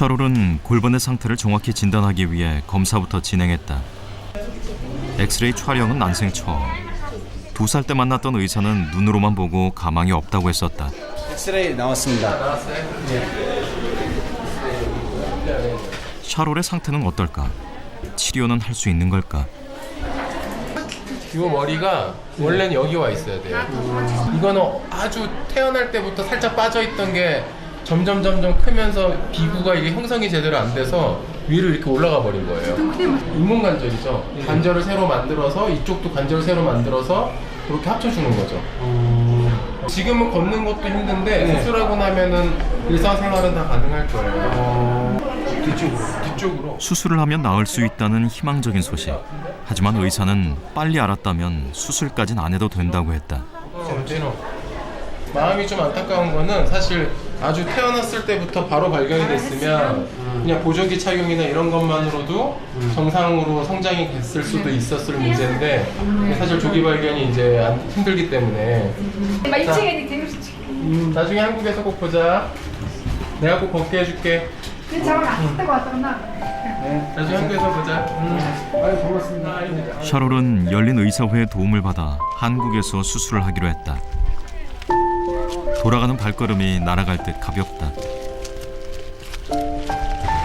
샤롤은 골반의 상태를 정확히 진단하기 위해 검사부터 진행했다. 엑스레이 촬영은 난생 처음. 두 살 때 만났던 의사는 눈으로만 보고 가망이 없다고 했었다. 엑스레이 나왔습니다. 샤롤의 상태는 어떨까? 치료는 할 수 있는 걸까? 이 머리가 원래는 여기 와 있어야 돼요. 이거는 아주 태어날 때부터 살짝 빠져 있던 게 점점 점점 크면서 비구가 이게 형성이 제대로 안 돼서 위로 이렇게 올라가 버린 거예요. 인문 관절이죠. 관절을 새로 만들어서 이쪽도 관절을 새로 만들어서 그렇게 합쳐주는 거죠. 지금은 걷는 것도 힘든데 수술하고 나면은 일상생활은 다 가능할 거예요. 뒤쪽으로. 뒤쪽으로. 수술을 하면 나을 수 있다는 희망적인 소식. 하지만 의사는 빨리 알았다면 수술까진 안 해도 된다고 했다. 언제나 마음이 좀 안타까운 거는 사실 아주 태어났을 때부터 바로 발견이 됐으면 그냥 보조기 착용이나 이런 것만으로도 정상으로 성장이 됐을 수도 있었을 문제인데 사실 조기 발견이 이제 안- 힘들기 때문에. 막 2층에 되게 음, 나중에 한국에서 꼭 보자. 내가 꼭 걷게 해줄게. 그 저랑 안 쓰고 왔구나. 나중에 한국에서 보자. 음. 샤롤은 열린 의사회의 도움을 받아 한국에서 수술을 하기로 했다. 돌아가는 발걸음이 날아갈 듯 가볍다.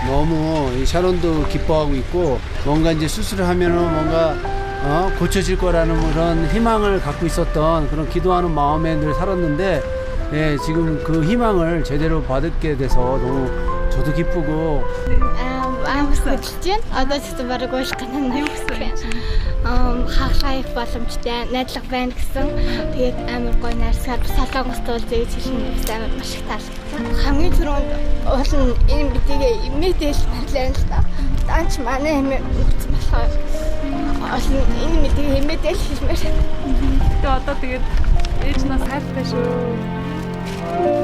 너무 이 샤론도 기뻐하고 있고 뭔가 이제 수술을 하면은 뭔가 어, 고쳐질 거라는 그런 희망을 갖고 있었던 그런 기도하는 마음에 늘 살았는데 예, 지금 그 희망을 제대로 받게 돼서 너무 저도 기쁘고 аим хүсэж чинь одоо ч гэсэн бараг ууш гэнэ юу гэсэн ам хагшаах боломжтой найдлага байна гэсэн. Тэгээд амар гоё найрсгаар солонгос туулзыг хэлсэн бас амар маш их таалагдсан хамгийн түрүүнд уул нь энэ бидгээ имэдэл мэрлэн л та. Данч манай эмээ үлдсэн болохоор уул нь энэ мэдээ имэдэл хэлмээр. Гэтэ одоо тэгээд ээж нас хайртай шүү.